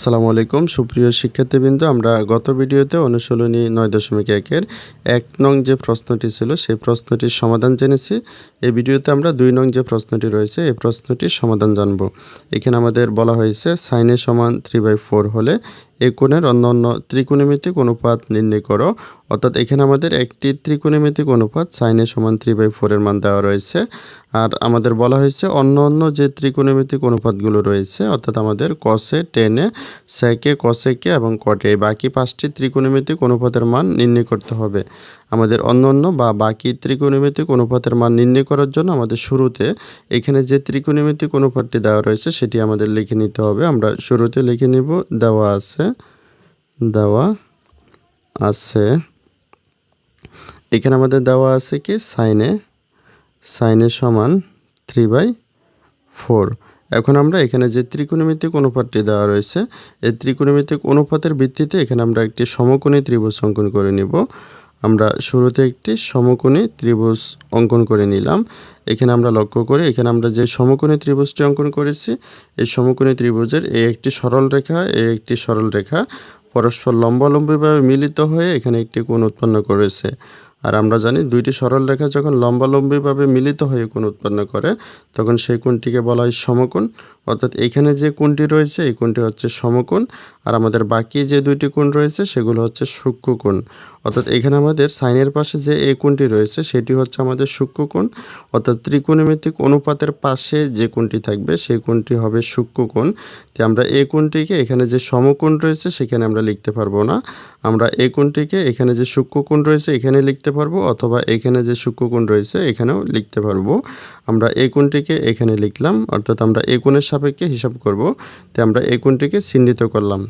আসসালামু আলাইকুম। সুপ্রিয় শিক্ষার্থীবৃন্দ, আমরা গত ভিডিওতে অনুশীলনী নয় দশমিক একের এক নং যে প্রশ্নটি ছিল, সেই প্রশ্নটির সমাধান জেনেছি। এই ভিডিওতে আমরা দুই নং যে প্রশ্নটি রয়েছে, এই প্রশ্নটির সমাধান জানব। এখানে আমাদের বলা হয়েছে সাইনে সমান থ্রি বাই ফোর হলে এই কোণের অন্য অন্য ত্রিকোণমিতিক অনুপাত নির্ণয় করো। অর্থাৎ এখানে আমাদের একটি ত্রিকোণমিতিক অনুপাত সাইনে সমান থ্রি বাই ফোরের মান দেওয়া রয়েছে। আর আমাদের বলা হয়েছে অন্য অন্য যে ত্রিকোণমিতিক অনুপাতগুলো রয়েছে, অর্থাৎ আমাদের কষে টেনে সেকে কষেকে এবং কটে বাকি পাঁচটি ত্রিকোণমিতিক অনুপাতের মান নির্ণয় করতে হবে। আমাদের অন্য অন্য বা বাকি ত্রিকোণমিতিক অনুপাতের মান নির্ণয় করার জন্য আমাদের শুরুতে এখানে যে ত্রিকোণমিতিক অনুপাতটি দেওয়া রয়েছে সেটি আমাদের লিখে নিতে হবে। আমরা শুরুতে লিখে নিব, দেওয়া আছে দেওয়া আছে। এখানে আমাদের দেওয়া আছে কি? সাইনে সাইনে সমান থ্রি বাই ফোর। এখন আমরা এখানে যে ত্রিকোণমিতিক অনুপাতটি দেওয়া রয়েছে, এই ত্রিকোণমিতিক অনুপাতের ভিত্তিতে এখানে আমরা একটি সমকোণী ত্রিভুজ অঙ্কন করে নিব। আমরা শুরুতে একটি সমকোণী ত্রিভুজ অঙ্কন করে নিলাম। এখানে আমরা লক্ষ্য করি, এখানে আমরা যে সমকোণী ত্রিভুজটি অঙ্কন করেছি, এই সমকোণী ত্রিভুজের এই একটি সরল রেখা এই একটি সরল রেখা পরস্পর লম্বালম্বিভাবে মিলিত হয়ে এখানে একটি কোণ উৎপন্ন করেছে। আর আমরা জানি দুইটি সরল রেখা যখন লম্বালম্বিভাবে মিলিত হয়ে কোণ উৎপন্ন করে, তখন সেই কোণটিকে বলা হয় সমকোণ। অর্থাৎ এখানে যে কোণটি রয়েছে, এই কোণটি হচ্ছে সমকোণ। আর আমাদের বাকি যে দুইটি কোণ রয়েছে, সেগুলো হচ্ছে সূক্ষ্ম কোণ। অর্থাৎ এখানে আমাদের সাইনের পাশে যে এই কোণটি রয়েছে, সেটি হচ্ছে আমাদের সূক্ষ্ম কোণ। অর্থাৎ ত্রিকোণমিতিক অনুপাতের পাশে যে কোণটি থাকবে, সেই কোণটি হবে সূক্ষ্ম কোণ। যে আমরা এই কোণটিকে এখানে যে সমকোণ রয়েছে, সেখানে আমরা লিখতে পারব না। আমরা এই কোণটিকে এখানে যে সূক্ষ্ম কোণ রয়েছে, এখানে লিখতে পারব, অথবা এখানে যে সূক্ষ্ম কোণ রয়েছে, এখানেও লিখতে পারব। আমরা এই কোণটিকে এখানে লিখলাম, অর্থাৎ আমরা এই কোণের সাপেক্ষে হিসাব করব। তো আমরা এই কোণটিকে চিহ্নিত করলাম।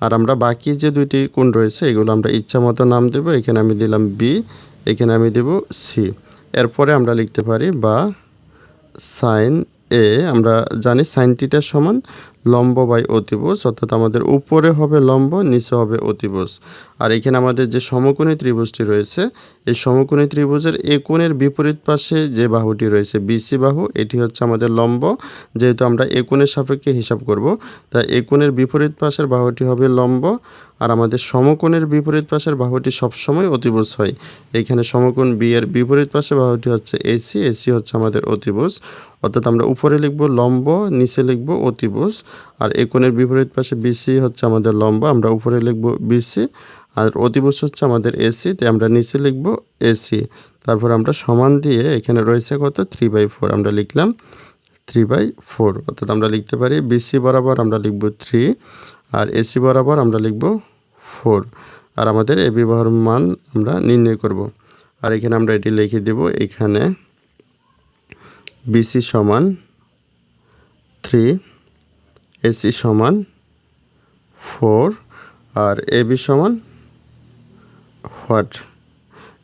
আর আমরা বাকি যে দুইটি কোণ রয়েছে, এগুলো আমরা ইচ্ছা মতো নাম দেব। এখানে আমি দিলাম বি এখানে আমি দেব সি এরপরে আমরা লিখতে পারি বা সাইন এ আমরা জানি সাইন টিটার সমান লম্ব বাই অতিভুজ, অর্থাৎ আমাদের উপরে হবে লম্ব, নিচে হবে অতিভুজ। আর এখানে আমাদের যে সমকোণী ত্রিভুজটি রয়েছে, এই সমকোণী ত্রিভুজের এ কোণের বিপরীত পাশে যে বাহুটি রয়েছে বিসি বাহু, এটি হচ্ছে আমাদের লম্ব। যেহেতু আমরা এ কোণের সাপেক্ষে হিসাব করব, তাই এ কোণের বিপরীত পাশের বাহুটি হবে লম্ব, আর আমাদের সমকোণের বিপরীত পাশের বাহুটি সবসময় অতিভুজ হয়। এইখানে সমকোণ বি এর বিপরীত পাশে বাহুটি হচ্ছে এসি এসি হচ্ছে আমাদের অতিভুজ। অর্থাৎ আমরা উপরে লিখব লম্ব, নিচে লিখব অতিভুজ। আর এ কোণের বিপরীত পাশে বিসি হচ্ছে আমাদের লম্বা, আমরা উপরে লিখব বিসি আর অতিভুজ হচ্ছে আমাদের এসি তাই আমরা নিচে লিখব এসি তারপর আমরা সমান দিয়ে এখানে রয়েছে কত? থ্রি বাই ফোর আমরা লিখলাম থ্রি বাই ফোর অর্থাৎ আমরা লিখতে পারি বিসি বরাবর আমরা লিখব থ্রি আর এসি বরাবর আমরা লিখব ফোর আর আমাদের এ বিবাহর মান আমরা নির্ণয় করব। আর এখানে আমরা এটি লিখে দেব, এখানে বিসি সমান থ্রি এসি সমান ফোর আর এবি সমান হোয়াট?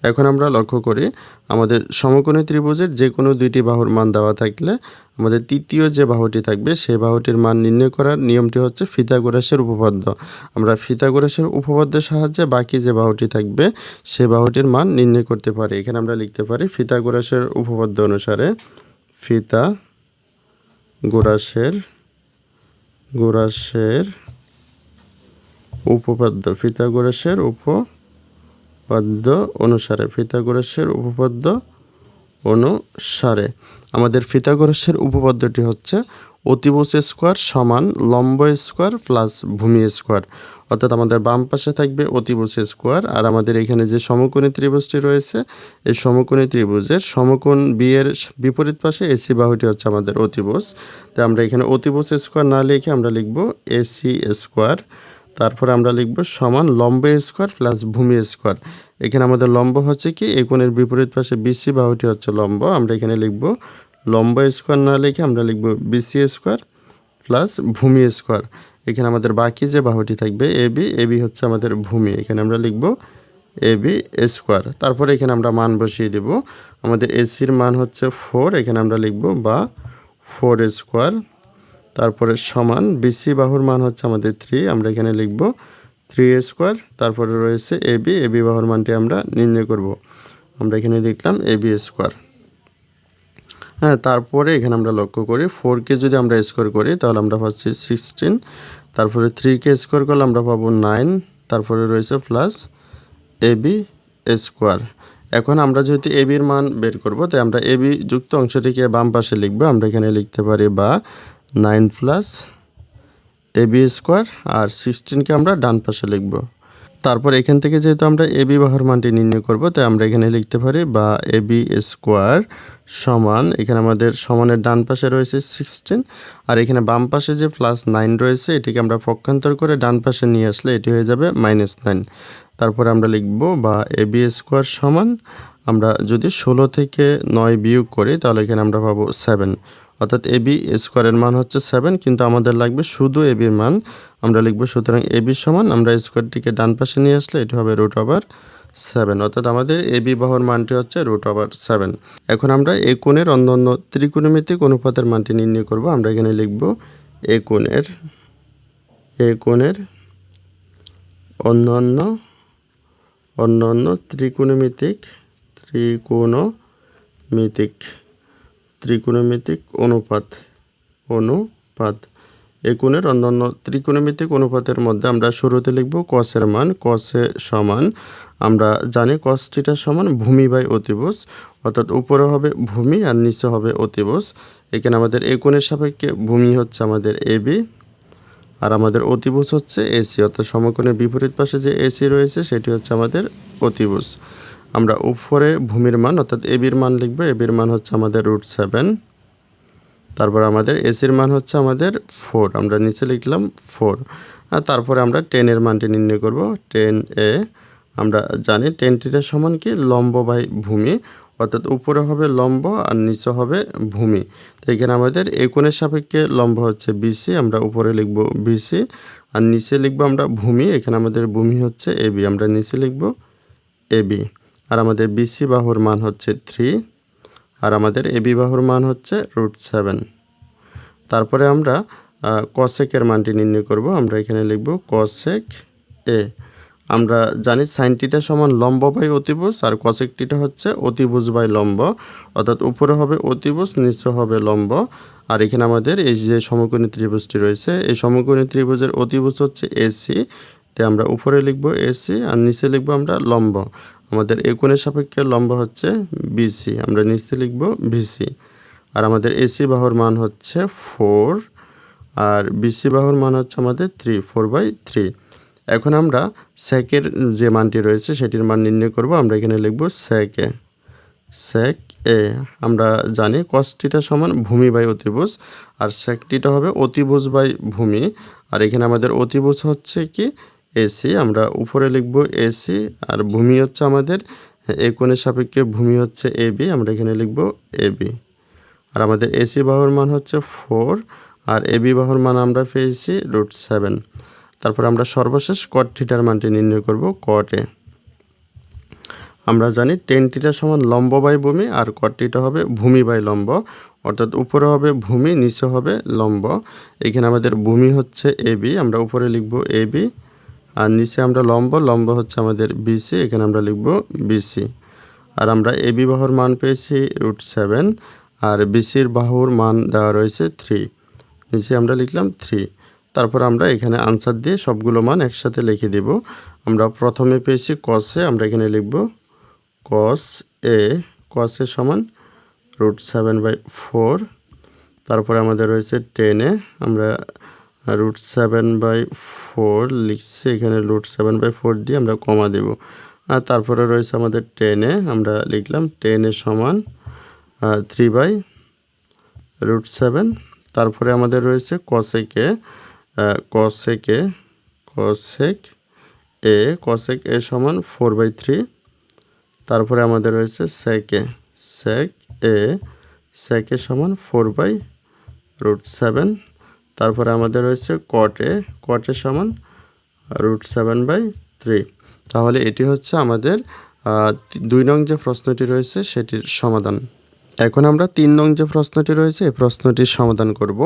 এখন আমরা লক্ষ্য করি আমাদের সমকোণী ত্রিভুজের যে কোনো দুইটি বাহুর মান দেওয়া থাকলে আমাদের তৃতীয় যে বাহুটি থাকবে, সেই বাহুটির মান নির্ণয় করার নিয়মটি হচ্ছে ফিতাগোরাসের উপপাদ্য। আমরা ফিতাগোরাসের উপপাদ্যের সাহায্যে বাকি যে বাহুটি থাকবে, সে বাহুটির মান নির্ণয় করতে পারি। এখানে আমরা লিখতে পারি ফিতাগোরাসের উপপাদ্য অনুসারে ফিতা গোরাসের গোরাসের উপপাদ্য, ফিতাগোরাসের উপপাদ্য অনুসারে, ফিতাগোরাসের উপপাদ্য অনুসারে। আমাদের ফিতাগোরাসের উপপাদ্যটি হচ্ছে অতিভুজ স্কোয়ার সমান লম্ব স্কোয়ার প্লাস ভূমি স্কোয়ার। অর্থাৎ আমাদের বাম পাশে থাকবে অতিভুজ স্কোয়ার, আর আমাদের এখানে যে সমকোণী ত্রিভুজটি রয়েছে, এই সমকোণী ত্রিভুজের সমকোণ বি এর বিপরীত পাশে এসি বাহুটি হচ্ছে আমাদের অতিভুজ। তাই আমরা এখানে অতিভুজ স্কোয়ার না লিখে আমরা লিখব এসি স্কোয়ার, তারপরে আমরা লিখব সমান লম্ব স্কোয়ার প্লাস ভূমি স্কোয়ার। এখানে আমাদের লম্ব হচ্ছে কি? এই কোণের বিপরীত পাশে বিসি বাহুটি হচ্ছে লম্ব, আমরা এখানে লিখব লম্ব স্কোয়ার না লিখে আমরা লিখব বিসি স্কোয়ার প্লাস ভূমি স্কোয়ার। এখানে আমাদের বাকি যে বাহুটি থাকবে, এ বি এ বি হচ্ছে আমাদের ভূমি। এখানে আমরা লিখব এবি স্কোয়ার। তারপরে এখানে আমরা মান বসিয়ে দেব। আমাদের এসির মান হচ্ছে ফোর। এখানে আমরা লিখব বা ফোর স্কোয়ার। তারপরে সমান বিসি বাহুর মান হচ্ছে আমাদের থ্রি। আমরা এখানে লিখব থ্রি স্কোয়ার। তারপরে রয়েছে এ বি। এ বি বাহুর মানটি আমরা নির্ণয় করব। আমরা এখানে লিখলাম এবি স্কোয়ার। হ্যাঁ তারপরে এখানে আমরা লক্ষ্য করি ফোরকে যদি আমরা স্কোয়ার করি, তাহলে আমরা পাচ্ছি সিক্সটিন। তারপরে থ্রিকে স্কোয়ার করলে আমরা পাবো নাইন তারপরে রয়েছে প্লাস এ বি স্কোয়ার এখন আমরা যেহেতু এ বির মান বের করব, তাই আমরা এ বি যুক্ত অংশটিকে বাম পাশে লিখব। আমরা এখানে লিখতে পারি বা nine plus A B square আর সিক্সটিনকে আমরা ডান পাশে লিখব। তারপর এখান থেকে যেহেতু আমরা এ বি বাহুর মানটি নির্ণয় করব, তাই আমরা এখানে লিখতে পারি বা এ বি স্কোয়ার সমান, এখানে আমাদের সমানের ডান পাশে রয়েছে সিক্সটিন আর এখানে বাম পাশে যে প্লাস নাইন রয়েছে, এটিকে আমরা পক্ষান্তর করে ডান পাশে নিয়ে আসলে এটি হয়ে যাবে মাইনাস নাইন তারপরে আমরা লিখব বা এ বি স্কোয়ার সমান, আমরা যদি ষোলো থেকে নয় বিয়োগ করি, তাহলে এখানে আমরা পাবো সেভেন অর্থাৎ এ বি স্কোয়ারের মান হচ্ছে সেভেন কিন্তু আমাদের লাগবে শুধু এ বির মান। আমরা লিখব সুতরাং এ বি সমান, আমরা স্কোয়ারটিকে ডান পাশে নিয়ে আসলে এটি হবে রুট ওভার সেভেন অর্থাৎ আমাদের এ বি বাহুর মানটি হচ্ছে রুট ওভার সেভেন এখন আমরা এ কোণের অন্য অন্য ত্রিকোণমিতিক অনুপাতের মানটি নির্ণয় করব। আমরা এখানে লিখব এ কোণের এ কোণের অন্য অন্য অন্য অন্য ত্রিকোণমিতিক ত্রিকোণমিতিক ত্রিকোণমিতিক অনুপাত অনুপাত। এই কোণের অন্যান্য ত্রিকোণমিতিক অনুপাতের মধ্যে আমরা শুরুতে লিখব কসের মান কসে সমান আমরা জানি কস থিটা সমান ভূমি বাই অতিভুজ, অর্থাৎ উপরে হবে ভূমি আর নিচে হবে অতিভুজ। এখানে আমাদের এই কোণের সাপেক্ষে ভূমি হচ্ছে আমাদের এ বি আর আমাদের অতিভুজ হচ্ছে এসি অর্থাৎ সমকোণের বিপরীত পাশে যে এসি রয়েছে, সেটি হচ্ছে আমাদের অতিভুজ। আমরা উপরে ভূমির মান, অর্থাৎ এবির মান লিখব এবির মান হচ্ছে আমাদের রুট সেভেন তারপর আমাদের এসির মান হচ্ছে আমাদের ফোর আমরা নিচে লিখলাম ফোর আর তারপরে আমরা টেনের মানটি নির্ণয় করব টেন এ আমরা জানি টেন টিটার সমান কি? লম্ব বাই ভূমি। অর্থাৎ উপরে হবে লম্ব আর নিচে হবে ভূমি। তো এখানে আমাদের একনের সাপেক্ষে লম্ব হচ্ছে বিসি আমরা উপরে লিখব বিসি আর নিচে লিখব আমরা ভূমি, এখানে আমাদের ভূমি হচ্ছে এবি আমরা নিচে লিখব এবি আর আমাদের বিসি বাহুর মান হচ্ছে থ্রি আর আমাদের এবি বাহুর মান হচ্ছে রুট সেভেন তারপরে আমরা কসেকের মানটি নির্ণয় করব, আমরা এখানে লিখব কসেক এ আমরা জানি সাইন টিটা সমান লম্ব বাই অতিভুজ আর কসেক টিটা হচ্ছে অতিভুজ বাই লম্ব। অর্থাৎ উপরে হবে অতিভুজ, নিচে হবে লম্ব। আর এখানে আমাদের এই যে সমকোণী ত্রিভুজটি রয়েছে, এই সমকোণী ত্রিভুজের অতিভুজ হচ্ছে এসি তে আমরা উপরে লিখব এসি আর নিচে লিখব আমরা লম্ব। আমাদের এই কোণের সাপেক্ষে লম্ব হচ্ছে বিসি আমরা নিচে লিখব বিসি আর আমাদের এসি বাহুর মান হচ্ছে ফোর আর বিসি বাহুর মান হচ্ছে আমাদের থ্রি ফোর বাই থ্রি এখন আমরা স্যাকের যে মানটি রয়েছে সেটির মান নির্ণয় করব। আমরা এখানে লিখব স্যাকে স্যাক এ, আমরা জানি কস্টিটা সমান ভূমি বাই অতিভুজ, আর স্যাকটিটা হবে অতিভুজ বাই ভূমি। আর এখানে আমাদের অতিভুজ হচ্ছে কি? এসি, আমরা উপরে লিখব এসি, আর ভূমি হচ্ছে আমাদের একনের সাপেক্ষে ভূমি হচ্ছে এবি আমরা এখানে লিখব এবি আর আমাদের এসি বাহুর মান হচ্ছে ফোর, আর এবি বাহুর মান আমরা পেয়েছি রুট সেভেন। তারপর আমরা সর্বশেষ কট থিটার মানটি নির্ণয় করব কটে আমরা জানি টেন টিটা সমান লম্ব বাই ভূমি আর কট টিটা হবে ভূমি বাই লম্ব, অর্থাৎ উপরে হবে ভূমি, নিচে হবে লম্ব। এখানে আমাদের ভূমি হচ্ছে এ বি আমরা উপরে লিখব এ বি আর নিচে আমরা লম্ব লম্ব হচ্ছে আমাদের বিসি এখানে আমরা লিখব বিসি আর আমরা এবি বাহুর মান পেয়েছি রুট সেভেন আর বিসির বাহুর মান দেওয়া রয়েছে থ্রি নিচে আমরা লিখলাম থ্রি তারপর আমরা এখানে আনসার দিয়ে সবগুলো মান একসাথে লিখে দেব। আমরা প্রথমে পেয়েছি কসে আমরা এখানে লিখব কস এ কসে সমান রুট সেভেন বাই ফোর তারপরে আমাদের রয়েছে টেনে আমরা রুট সেভেন বাই ফোর লিখছি, এখানে রুট সেভেন বাই ফোর দিয়ে আমরা কমা দেব। আর তারপরে রয়েছে আমাদের টেনে আমরা লিখলাম টেনে সমান থ্রি বাই রুট সেভেন তারপরে আমাদের রয়েছে কসেকে কসেকে কসেক এ কসেক এ সমান ফোর বাই থ্রি তারপরে আমাদের রয়েছে সেকে সেক এ সেকে সমান ফোর বাই রুট সেভেন তারপরে আমাদের রয়েছে কটে কটে সমান রুট সেভেন বাই থ্রি তাহলে এটি হচ্ছে আমাদের দুই নং যে প্রশ্নটি রয়েছে সেটির সমাধান। এখন আমরা তিন নং যে প্রশ্নটি রয়েছে, এই প্রশ্নটির সমাধান করব।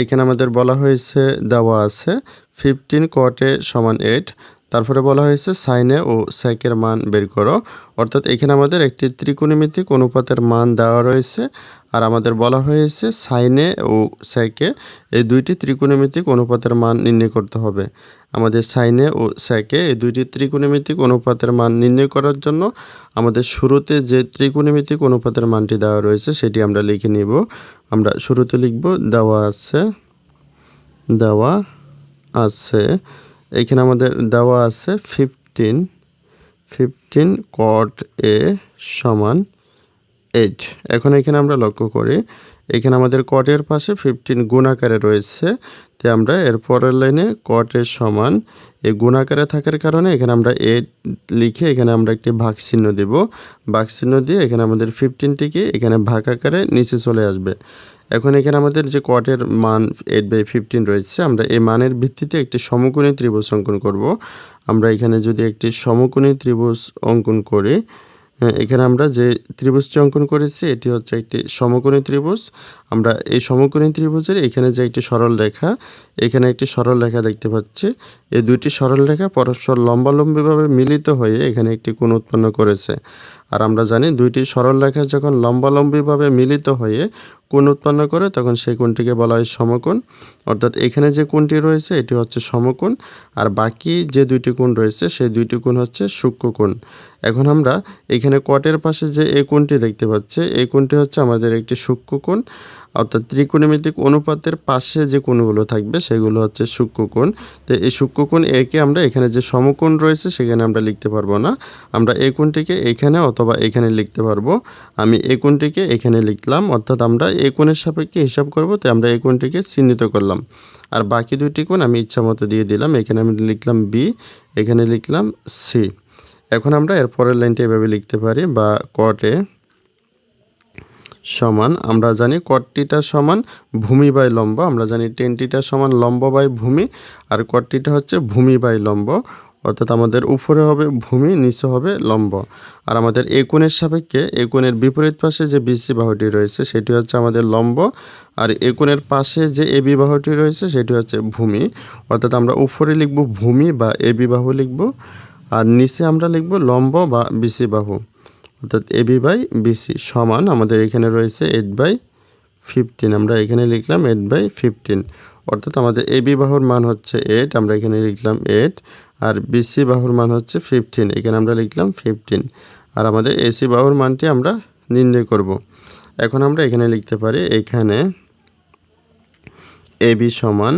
এখানে আমাদের বলা হয়েছে, দেওয়া আছে ফিফটিন কটে সমান এইট তারপরে বলা হয়েছে সাইনে ও স্যাকের মান বের করো। অর্থাৎ এখানে আমাদের একটি ত্রিকোণমিতিক অনুপাতের মান দেওয়া রয়েছে, আর আমাদের বলা হয়েছে সাইনে ও স্যাকে এই দুইটি ত্রিকোণমিতিক অনুপাতের মান নির্ণয় করতে হবে। আমাদের সাইনে ও স্যাকে এই দুইটি ত্রিকোণমিতিক অনুপাতের মান নির্ণয় করার জন্য আমাদের শুরুতে যে ত্রিকোণমিতিক অনুপাতের মানটি দেওয়া রয়েছে সেটি আমরা লিখে নিব। আমরা শুরুতে লিখব, দেওয়া আছে দেওয়া আছে। এখানে আমাদের দেওয়া আছে ফিফটিন ফিফটিন কট এ সমান এইট এখন এখানে আমরা লক্ষ্য করি, এখানে আমাদের কটের পাশে ফিফটিন গুণাকারে রয়েছে তাই আমরা এর পরের লাইনে কটের সমান এই গুণাকারে থাকার কারণে এখানে আমরা এইট লিখে এখানে আমরা একটি ভাগ চিহ্ন দেব। ভাগ চিহ্ন দিয়ে এখানে আমাদের ফিফটিনটিকে এখানে ভাগ আকারে নিচে চলে আসবে। এখন এখানে আমাদের যে কটের মান এইট বাই ফিফটিন রয়েছে, আমরা এই মানের ভিত্তিতে একটি সমকোণী ত্রিভুজ অঙ্কন করব। আমরা এখানে যদি একটি সমকোণী ত্রিভুজ অঙ্কন করি এখানে আমরা যে ত্রিভুজটি অঙ্কন করেছি, এটি হচ্ছে একটি সমকোণী ত্রিভুজ। আমরা এই সমকোণী ত্রিভুজের এখানে যে একটি সরল রেখা, এখানে একটি সরল রেখা দেখতে পাচ্ছি। এই দুইটি সরল রেখা পরস্পর লম্বালম্বিভাবে মিলিত হয়ে এখানে একটি কোণ উৎপন্ন করেছে। আর আমরা জানি দুইটি সরল রেখা যখন লম্বালম্বিভাবে মিলিত হয়ে কোণ উৎপন্ন করে, তখন সেই কোণটিকে বলা হয় সমকোণ। অর্থাৎ এখানে যে কোণটি রয়েছে, এটি হচ্ছে সমকোণ। আর বাকি যে দুইটি কোণ রয়েছে, সেই দুইটি কোণ হচ্ছে সূক্ষ্ম কোণ। এখন আমরা এখানে কটের পাশে যে এই কোণটি দেখতে পাচ্ছি, এই কোণটি হচ্ছে আমাদের একটি সূক্ষ্ম কোণ। অর্থাৎ ত্রিকোণমিতিক অনুপাতের পাশে যে কোণগুলো থাকবে, সেগুলো হচ্ছে সূক্ষ্মকোণ। তো এই সূক্ষ্মকোণ একে আমরা এখানে যে সমকোণ রয়েছে, সেখানে আমরা লিখতে পারব না। আমরা এই কোণটিকে এখানে অথবা এখানে লিখতে পারব। আমি এই কোণটিকে এখানে লিখলাম, অর্থাৎ আমরা এই কোণের সাপেক্ষে হিসাব করব, তাই আমরা এই কোণটিকে চিহ্নিত করলাম। আর বাকি দুইটি কোণ আমি ইচ্ছা মতো দিয়ে দিলাম। এখানে আমি লিখলাম বি এখানে লিখলাম সি এখন আমরা এর পরের লাইনটি এভাবে লিখতে পারি বা কটে সমান, আমরা জানি কটটিটা সমান ভূমি বাই লম্ব, আমরা জানি টেনটিটা সমান লম্ব বাই ভূমি, আর কটটিটা হচ্ছে ভূমি বাই লম্ব, অর্থাৎ আমাদের উপরে হবে ভূমি, নিচে হবে লম্ব। আর আমাদের এ কোণের সাপেক্ষে, এ কোণের বিপরীত পাশে যে বিসি বাহুটি রয়েছে, সেটি হচ্ছে আমাদের লম্ব, আর এ কোণের পাশে যে এ বিবাহটি রয়েছে, সেটি হচ্ছে ভূমি। অর্থাৎ আমরা উপরে লিখব ভূমি বা এ বিবাহ লিখব, আর নিচে আমরা লিখব লম্ব বা বিসি বাহু। অর্থাৎ এবি বাই বিসি সমান আমাদের এখানে রয়েছে এইট বাই ফিফটিন। আমরা এখানে লিখলাম এইট বাই ফিফটিন। অর্থাৎ আমাদের এবি বাহুর মান হচ্ছে এইট, আমরা এখানে লিখলাম এইট। আর বিসি বাহুর মান হচ্ছে ফিফটিন, এখানে আমরা লিখলাম ফিফটিন। আর আমাদের এসি বাহুর মানটি আমরা নির্ণয় করব। এখন আমরা এখানে লিখতে পারি এখানে এবি সমান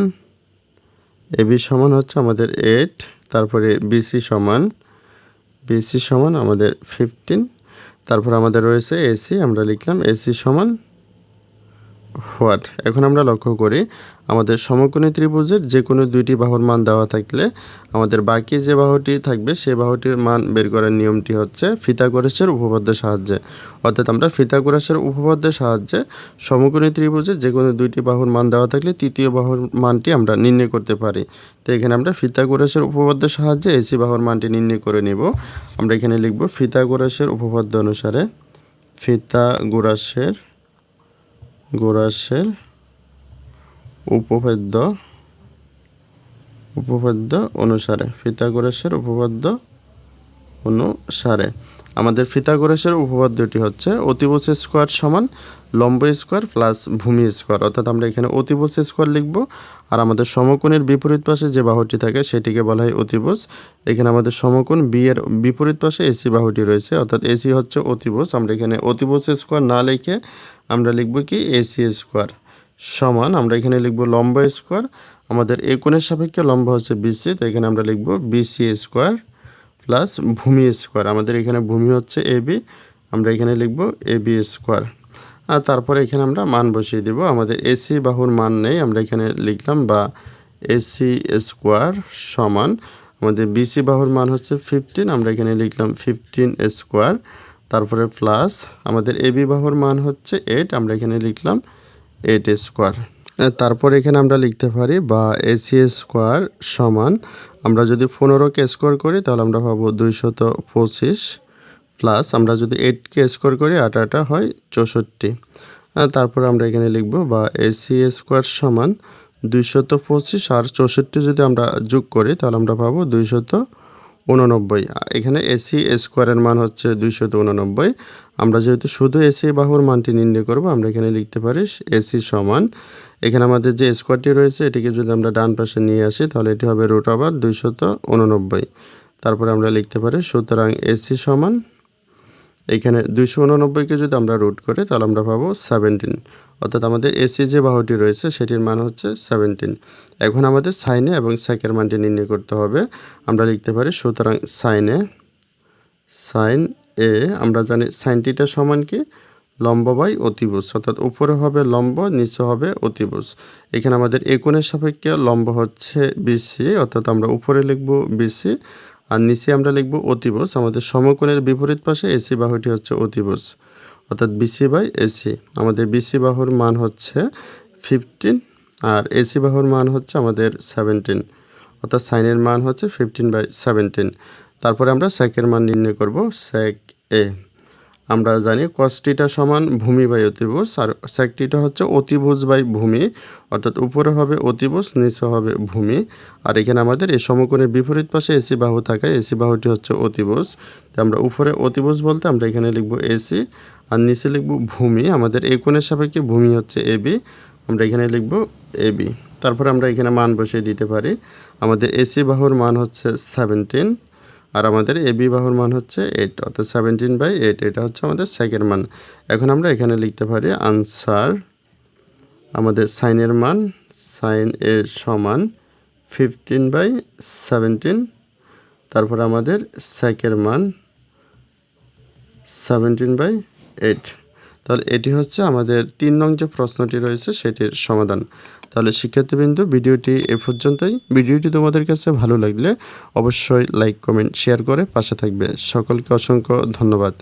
এবি সমান হচ্ছে আমাদের এইট, তারপরে বিসি সমান বিসি সমান আমাদের ফিফটিন। তারপর আমাদের রয়েছে এসি আমরা লিখলাম এসি সমান হোয়াট? এখন আমরা লক্ষ্য করি আমাদের সমকোণী ত্রিভুজের যে কোনো দুইটি বাহুর মান দেওয়া থাকলে আমাদের বাকি যে বাহুটি থাকবে সেই বাহুটির মান বের করার নিয়মটি হচ্ছে ফিতাগোরাসের উপপাদ্যের সাহায্যে। অর্থাৎ আমরা ফিতাগোরাসের উপপাদ্যের সাহায্যে সমকোণী ত্রিভুজের যে কোনো দুইটি বাহুর মান দেওয়া থাকলে তৃতীয় বাহুর মানটি আমরা নির্ণয় করতে পারি। তো এখানে আমরা ফিতাগোরাসের উপপাদ্যের সাহায্যে এসি বাহুর মানটি নির্ণয় করে নিব। আমরা এখানে লিখব ফিতাগোরাসের উপপাদ্য অনুসারে ফিতাগোরাসের গোরাসের উপপাদ্য উপপাদ্য অনুসারে, ফিতাগোরাসের উপপাদ্য অনুসারে। আমাদের ফিতাগোরাসের উপপাদ্যটি হচ্ছে অতিবস স্কোয়ার সমান লম্ব স্কোয়ার প্লাস ভূমি স্কোয়ার। অর্থাৎ আমরা এখানে অতিবস স্কোয়ার লিখব, আর আমাদের সমকোণের বিপরীত পাশে যে বাহুটি থাকে সেটিকে বলা হয় অতিবস এখানে আমাদের সমকোণ বি এর বিপরীত পাশে এসি বাহুটি রয়েছে, অর্থাৎ এসি হচ্ছে অতিবস আমরা এখানে অতিবস স্কোয়ার না লিখে আমরা লিখব কি এসি স্কোয়ার সমান, আমরা এখানে লিখব লম্ব স্কোয়ার আমাদের এ কোণের সাপেক্ষে লম্ব হচ্ছে বিসি তো এখানে আমরা লিখব বিসি স্কোয়ার প্লাস ভূমি স্কোয়ার আমাদের এখানে ভূমি হচ্ছে এ বি আমরা এখানে লিখব এ বি স্কোয়ার আর তারপরে এখানে আমরা মান বসিয়ে দেব, আমাদের এসি বাহুর মান নেই, আমরা এখানে লিখলাম বা এসি স্কোয়ার সমান, আমাদের বিসি বাহুর মান হচ্ছে ফিফটিন আমরা এখানে লিখলাম ফিফটিন স্কোয়ার তারপরে প্লাস আমাদের এ বিবাহর মান হচ্ছে এইট আমরা এখানে লিখলাম এইট স্কোয়ার তারপর এখানে আমরা লিখতে পারি বা এসি স্কোয়ার সমান, আমরা যদি পনেরোকে স্কোয়ার করি, তাহলে আমরা পাবো দুইশত পঁচিশ প্লাস আমরা যদি এইটকে স্কোয়ার করি আট আটা হয় চৌষট্টি। তারপর আমরা এখানে লিখব বা এসি স্কোয়ার সমান দুইশত পঁচিশ আর চৌষট্টি যদি আমরা যোগ করি, তাহলে আমরা পাবো দুইশত উননব্বই। এখানে এসি স্কোয়ারের মান হচ্ছে দুইশত উননব্বই। আমরা যেহেতু শুধু এসি বাহুর মানটি নির্ণয় করব, আমরা এখানে লিখতে পারি এসি সমান। এখানে আমাদের যে স্কোয়ারটি রয়েছে, এটিকে যদি আমরা ডান পাশে নিয়ে আসি, তাহলে এটি হবে রুট আবার দুইশত উননব্বই। তারপরে আমরা লিখতে পারি, সুতরাং এসি সমান, এখানে দুইশো উননব্বইকে যদি আমরা রুট করি, তাহলে আমরা পাবো সেভেন্টিন অর্থাৎ আমাদের এসি যে বাহুটি রয়েছে, সেটির মান হচ্ছে সেভেন্টিন এখন আমাদের সাইনে এবং স্যাকের মানটি নির্ণয় করতে হবে। আমরা লিখতে পারি, সুতরাং সাইনে, সাইন এ, আমরা জানি সাইন টিটা সমান কি? লম্ব বাই অতিভুজ, অর্থাৎ উপরে হবে লম্ব, নিচে হবে অতিভুজ। এখানে আমাদের একুনের সাপেক্ষে লম্ব হচ্ছে বিসি, অর্থাৎ আমরা উপরে লিখব বিসি, আর নিচে আমরা লিখব অতিভুজ। আমাদের সমকোণের বিপরীত পাশে এসি বাহুটি হচ্ছে অতিভুজ, অর্থাৎ বিসি বাই এসি আমাদের বিসি বাহুর মান হচ্ছে ফিফটিন আর এসি বাহুর মান হচ্ছে আমাদের সেভেন্টিন অর্থাৎ সাইনের মান হচ্ছে ফিফটিন বাই সেভেন্টিন তারপরে আমরা স্যাকের মান নির্ণয় করব স্যাক এ আমরা জানি কস্টিটা সমান ভূমি বাই অতিভুজ, আর স্যাকটিটা হচ্ছে অতিভুজ বাই ভূমি, অর্থাৎ উপরে হবে অতিভুজ, নিচে হবে ভূমি। আর এখানে আমাদের এই সমকোণের বিপরীত পাশে এসি বাহু থাকায় এসি বাহুটি হচ্ছে অতিভুজ। তো আমরা উপরে অতিভুজ বলতে আমরা এখানে লিখব এসি আর নিচে লিখব ভূমি। আমাদের এই কোণের সাপেক্ষে ভূমি হচ্ছে এবি আমরা এখানে লিখব এবি তারপরে আমরা এখানে মান বসিয়ে দিতে পারি। আমাদের এসি বাহুর মান হচ্ছে সেভেন্টিন আর আমাদের এবি বাহুর মান হচ্ছে এইট অর্থাৎ সেভেন্টিন বাই এইট এটা হচ্ছে আমাদের সেকের মান। এখন আমরা এখানে লিখতে পারি আনসার আমাদের সাইনের মান সাইন এ সমান ফিফটিন বাই সেভেন্টিন তারপর আমাদের সেকের মান সেভেন্টিন বাই এইট তাহলে এটি হচ্ছে আমাদের তিন নং যে প্রশ্নটি রয়েছে, সেটির সমাধান। তাহলে শিক্ষার্থীবৃন্দ, ভিডিওটি এ পর্যন্তই। ভিডিওটি তোমাদের কাছে ভালো লাগলে অবশ্যই লাইক, কমেন্ট, শেয়ার করে পাশে থাকবে। সকলকে অসংখ্য ধন্যবাদ।